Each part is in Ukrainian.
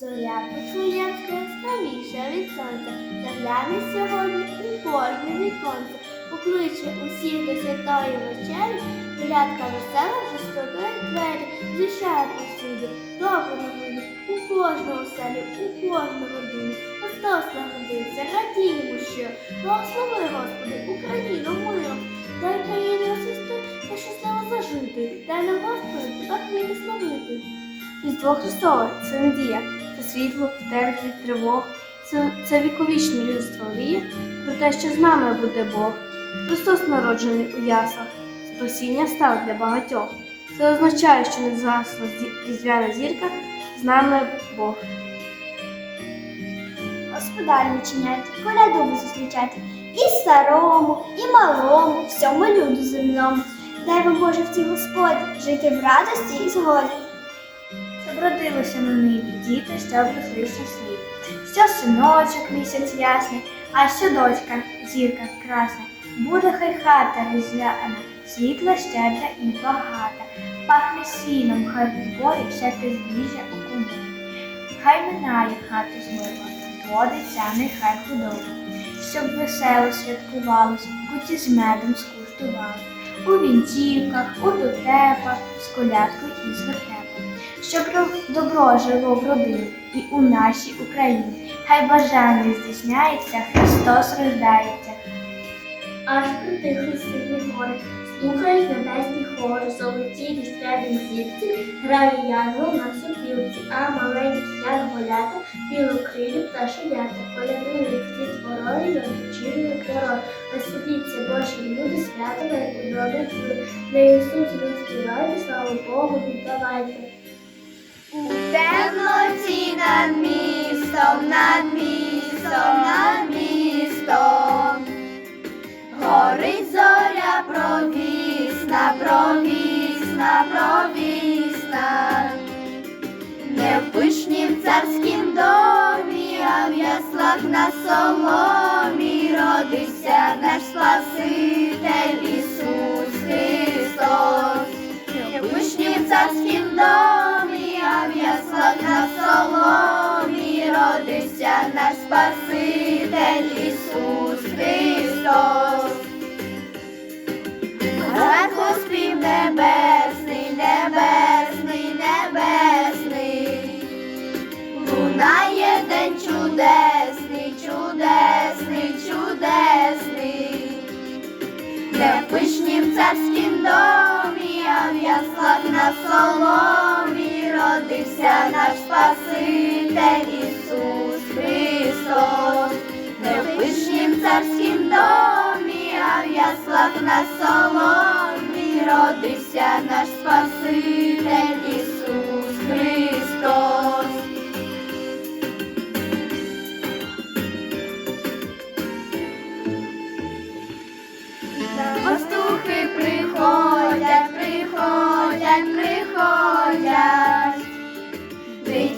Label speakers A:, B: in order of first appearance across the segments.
A: Зоря Петрулянська яскравіша від сонця, загляне сьогодні у кожне віконце, покличе усіх до святої вечері, Колядка весела вже двері, зішає повсюди, добру новину, у кожному селі, у кожну родину. Христос народився, радіємо, що благослови, Господи, Україну миром, дай країні осісти та щасливо зажити, дай нам, Господи, так вміти славити. Різдво Христове це надія, світло, від тривог. Це, це віковічне людство віє про те, що з нами буде Бог. Христос народжений у яслах, спасіння став для багатьох. Це означає, що не згасла різдвяна зірка, з нами Бог.
B: Господарі чиняйте, коляду ви зустрічайте. І старому, і малому, всьому люду земному. Дай вам Боже в цій Господь жити в радості і згоді.
A: Щоб родилося на небі діти, щоб росли щасливі. Що синочок місяць ясний, а що дочка, зірка красна. Буде хай хата різдвяна, світла, щедра і багата. Пахне сіном, хай в полі всяке збіжжя у кумові. Хай минає хату злоба, водиться нехай худоба. Щоб весело святкувалось, куті з медом скуштували. У вінцівках, у дотепах, з колядкою і з щоб добро жило в родині і у нашій Україні. Хай бажання здійсняється, Христос рождається.
B: Аж притихли сильні гори, слухають небесні хори, золоті різдвяні зірці, грає янгол на сопілці, а маленькі янголята, білокрилі пташенята, колядують від ворої, розпочинує порой. Веселіться Божі люди, святами у добрі чули. На Ісус розпівайте, славу Богу віддавайте.
A: У темноті над містом, над містом, над містом. Горить зоря провісна, провісна, провісна. Не в пишнім царськім домі, а в яслах на соломі родився наш Спаситель Ісус Христос. Не в пишнім царськім домі, на соломі родився наш Спаситель Ісус Христос. Зверху спів небесний, небесний, небесний, лунає день чудесний, чудесний, чудесний, не в пишнім царськім домі, а в яслах на соломі родився наш Спаситель Ісус Христос. Не в пишнім царськім домі, а в яслах на соломі родився наш Спаситель Ісус Христос. Пастухи приходять, приходять, приходять.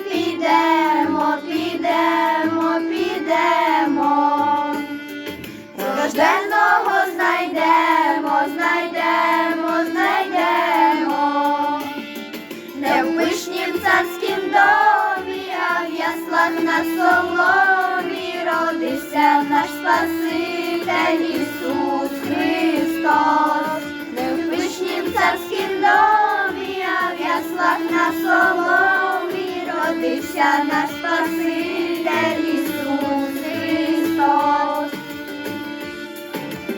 A: підемо, підемо, підемо. Рожденого знайдемо, знайдемо, знайдемо. Не в пишнім царськім домі, а в яслах на соломі родився наш Спаситель Ісус Христос. Не в пишнім царськім домі, а в яслах на соломі народився наш Спаситель Ісус Христос,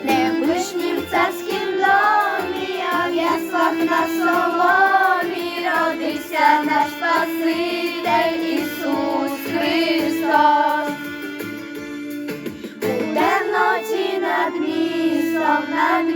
A: не в вишнім царськім домі, а в яслах на соломі родився наш Спаситель Ісус Христос, у темноті над містом над